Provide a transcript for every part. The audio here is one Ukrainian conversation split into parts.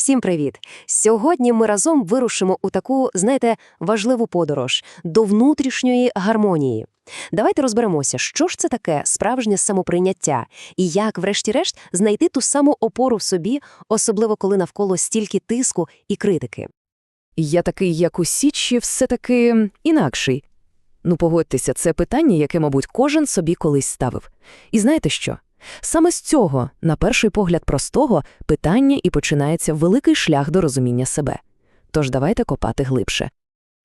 Всім привіт! Сьогодні ми разом вирушимо у таку, знаєте, важливу подорож до внутрішньої гармонії. Давайте розберемося, що ж це таке справжнє самоприйняття і як, врешті-решт, знайти ту саму опору в собі, особливо коли навколо стільки тиску і критики. Я такий, як у Січі, все-таки інакший. Ну, погодьтеся, це питання, яке, мабуть, кожен собі колись ставив. І знаєте що? Саме з цього, на перший погляд простого, питання і починається великий шлях до розуміння себе. Тож давайте копати глибше.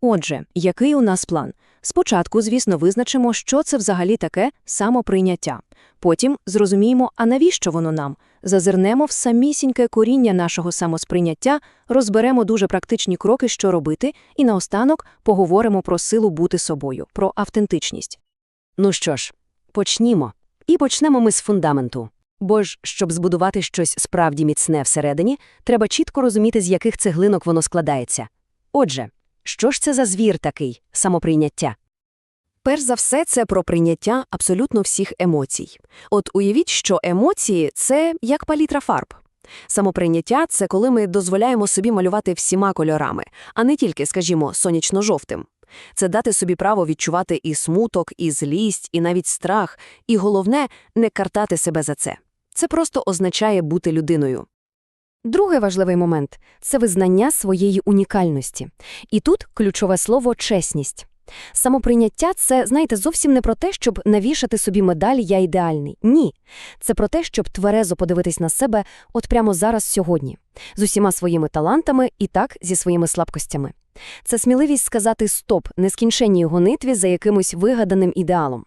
Отже, який у нас план? Спочатку, звісно, визначимо, що це взагалі таке самоприйняття. Потім зрозуміємо, а навіщо воно нам. Зазирнемо в самісіньке коріння нашого самосприйняття, розберемо дуже практичні кроки, що робити, і наостанок поговоримо про силу бути собою, про автентичність. Ну що ж, почнімо. І почнемо ми з фундаменту. Бо ж, щоб збудувати щось справді міцне всередині, треба чітко розуміти, з яких цеглинок воно складається. Отже, що ж це за звір такий самоприйняття? Перш за все, це про прийняття абсолютно всіх емоцій. От уявіть, що емоції це як палітра фарб. Самоприйняття це коли ми дозволяємо собі малювати всіма кольорами, а не тільки, скажімо, сонячно-жовтим. Це дати собі право відчувати і смуток, і злість, і навіть страх, і головне не картати себе за це. Це просто означає бути людиною. Другий важливий момент це визнання своєї унікальності. І тут ключове слово чесність. Самоприйняття це, знаєте, зовсім не про те, щоб навішати собі медаль Я ідеальний. Ні. Це про те, щоб тверезо подивитись на себе от прямо зараз сьогодні, з усіма своїми талантами і так зі своїми слабкостями. Це сміливість сказати стоп нескінченній гонитві за якимось вигаданим ідеалом.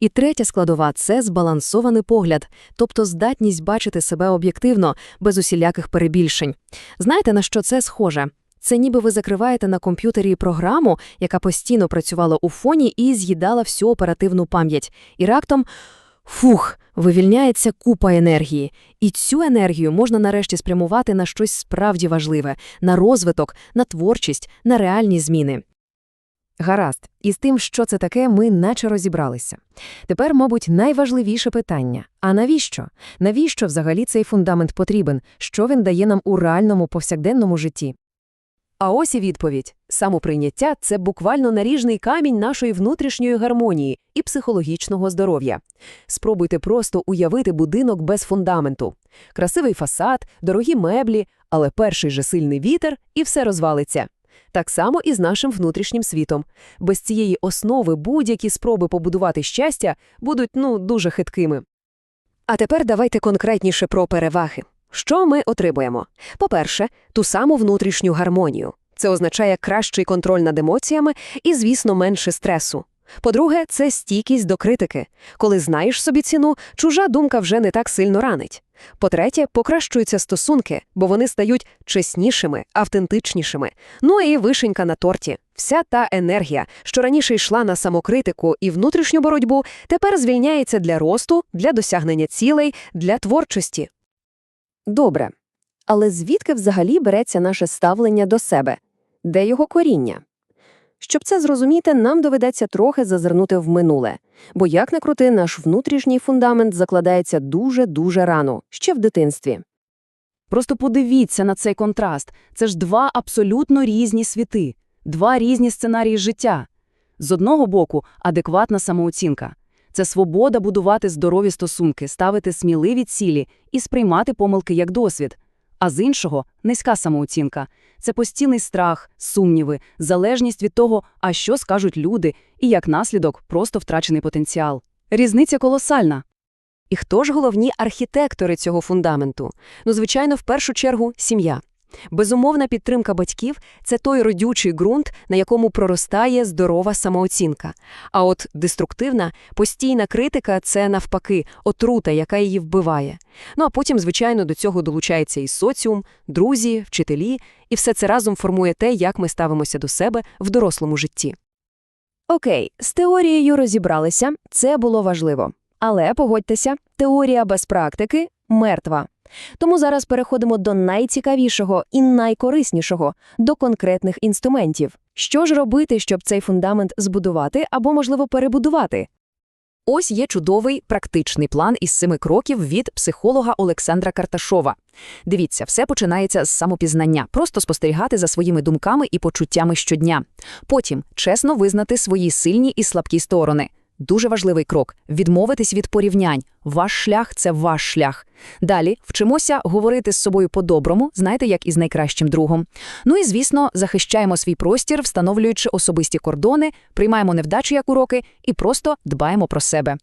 І третя складова це збалансований погляд, тобто здатність бачити себе об'єктивно, без усіляких перебільшень. Знаєте, на що це схоже? Це ніби ви закриваєте на комп'ютері програму, яка постійно працювала у фоні і з'їдала всю оперативну пам'ять. І раптом фух, вивільняється купа енергії. І цю енергію можна нарешті спрямувати на щось справді важливе, на розвиток, на творчість, на реальні зміни. Гаразд, і з тим, що це таке, ми наче розібралися. Тепер, мабуть, найважливіше питання – а навіщо? Навіщо взагалі цей фундамент потрібен? Що він дає нам у реальному повсякденному житті? А ось і відповідь. Самоприйняття – це буквально наріжний камінь нашої внутрішньої гармонії і психологічного здоров'я. Спробуйте просто уявити будинок без фундаменту. Красивий фасад, дорогі меблі, але перший же сильний вітер – і все розвалиться. Так само і з нашим внутрішнім світом. Без цієї основи будь-які спроби побудувати щастя будуть, ну, дуже хиткими. А тепер давайте конкретніше про переваги. Що ми отримуємо? По-перше, ту саму внутрішню гармонію. Це означає кращий контроль над емоціями і, звісно, менше стресу. По-друге, це стійкість до критики. Коли знаєш собі ціну, чужа думка вже не так сильно ранить. По-третє, покращуються стосунки, бо вони стають чеснішими, автентичнішими. Ну і вишенька на торті. Вся та енергія, що раніше йшла на самокритику і внутрішню боротьбу, тепер звільняється для росту, для досягнення цілей, для творчості. Добре. Але звідки взагалі береться наше ставлення до себе? Де його коріння? Щоб це зрозуміти, нам доведеться трохи зазирнути в минуле. Бо як не крути, наш внутрішній фундамент закладається дуже-дуже рано, ще в дитинстві. Просто подивіться на цей контраст. Це ж два абсолютно різні світи, два різні сценарії життя. З одного боку, адекватна самооцінка. Це свобода будувати здорові стосунки, ставити сміливі цілі і сприймати помилки як досвід. А з іншого низька самооцінка це постійний страх, сумніви, залежність від того, а що скажуть люди, і як наслідок просто втрачений потенціал. Різниця колосальна. І хто ж головні архітектори цього фундаменту? Ну, звичайно, в першу чергу сім'я. Безумовна підтримка батьків це той родючий ґрунт, на якому проростає здорова самооцінка. А от деструктивна, постійна критика це навпаки отрута, яка її вбиває. Ну а потім, звичайно, до цього долучається і соціум, друзі, вчителі, і все це разом формує те, як ми ставимося до себе в дорослому житті. Окей, з теорією розібралися, це було важливо. Але погодьтеся, теорія без практики мертва. Тому зараз переходимо до найцікавішого і найкориснішого до конкретних інструментів. Що ж робити, щоб цей фундамент збудувати або, можливо, перебудувати? Ось є чудовий практичний план із семи кроків від психолога Олександра Карташова. Дивіться, все починається з самопізнання, просто спостерігати за своїми думками і почуттями щодня. Потім чесно визнати свої сильні і слабкі сторони. Дуже важливий крок – відмовитись від порівнянь. Ваш шлях – це ваш шлях. Далі вчимося говорити з собою по-доброму, знаєте, як із найкращим другом. Ну і, звісно, захищаємо свій простір, встановлюючи особисті кордони, приймаємо невдачі як уроки і просто дбаємо про себе.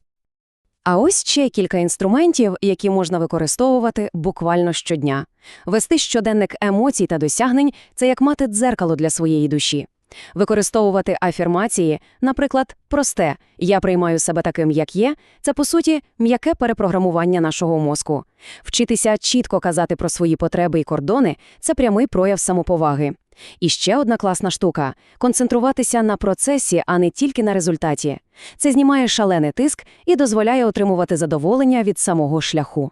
А ось ще кілька інструментів, які можна використовувати буквально щодня. Вести щоденник емоцій та досягнень – це як мати дзеркало для своєї душі. Використовувати афірмації, наприклад, просте «я приймаю себе таким, як є» – це, по суті, м'яке перепрограмування нашого мозку. Вчитися чітко казати про свої потреби і кордони – це прямий прояв самоповаги. І ще одна класна штука – концентруватися на процесі, а не тільки на результаті. Це знімає шалений тиск і дозволяє отримувати задоволення від самого шляху.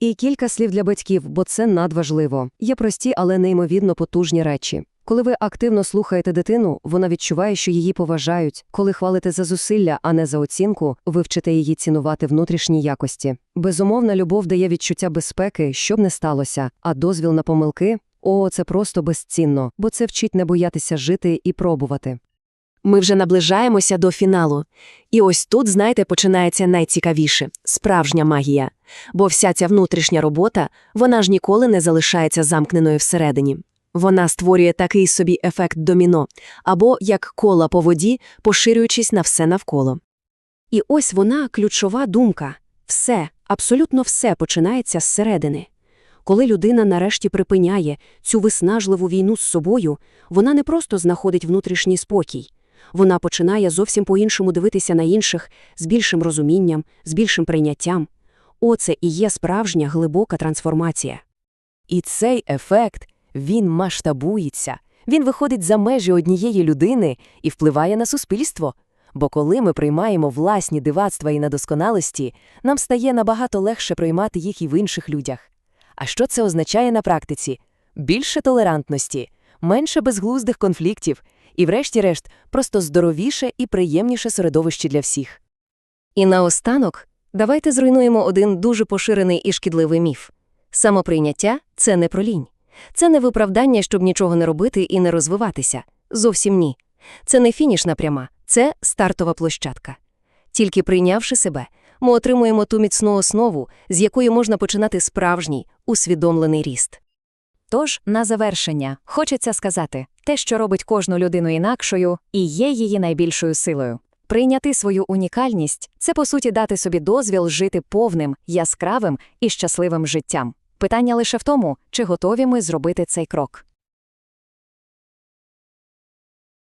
І кілька слів для батьків, бо це надважливо. Є прості, але неймовірно потужні речі. Коли ви активно слухаєте дитину, вона відчуває, що її поважають. Коли хвалите за зусилля, а не за оцінку, ви вчите її цінувати внутрішні якості. Безумовна любов дає відчуття безпеки, що б не сталося, а дозвіл на помилки – о, це просто безцінно, бо це вчить не боятися жити і пробувати. Ми вже наближаємося до фіналу. І ось тут, знаєте, починається найцікавіше – справжня магія. Бо вся ця внутрішня робота, вона ж ніколи не залишається замкненою всередині. Вона створює такий собі ефект доміно, або як кола по воді, поширюючись на все навколо. І ось вона ключова думка. Все, абсолютно все починається зсередини. Коли людина нарешті припиняє цю виснажливу війну з собою, вона не просто знаходить внутрішній спокій. Вона починає зовсім по-іншому дивитися на інших з більшим розумінням, з більшим прийняттям. Оце і є справжня глибока трансформація. І цей ефект, він масштабується. Він виходить за межі однієї людини і впливає на суспільство. Бо коли ми приймаємо власні дивацтва і недосконалості, нам стає набагато легше приймати їх і в інших людях. А що це означає на практиці? Більше толерантності, менше безглуздих конфліктів і, врешті-решт, просто здоровіше і приємніше середовище для всіх. І наостанок, давайте зруйнуємо один дуже поширений і шкідливий міф. Самоприйняття – це не про лінь. Це не виправдання, щоб нічого не робити і не розвиватися. Зовсім ні. Це не фінішна пряма, це стартова площадка. Тільки прийнявши себе, ми отримуємо ту міцну основу, з якої можна починати справжній, усвідомлений ріст. Тож, на завершення, хочеться сказати, те, що робить кожну людину інакшою, і є її найбільшою силою. Прийняти свою унікальність – це, по суті, дати собі дозвіл жити повним, яскравим і щасливим життям. Питання лише в тому, чи готові ми зробити цей крок.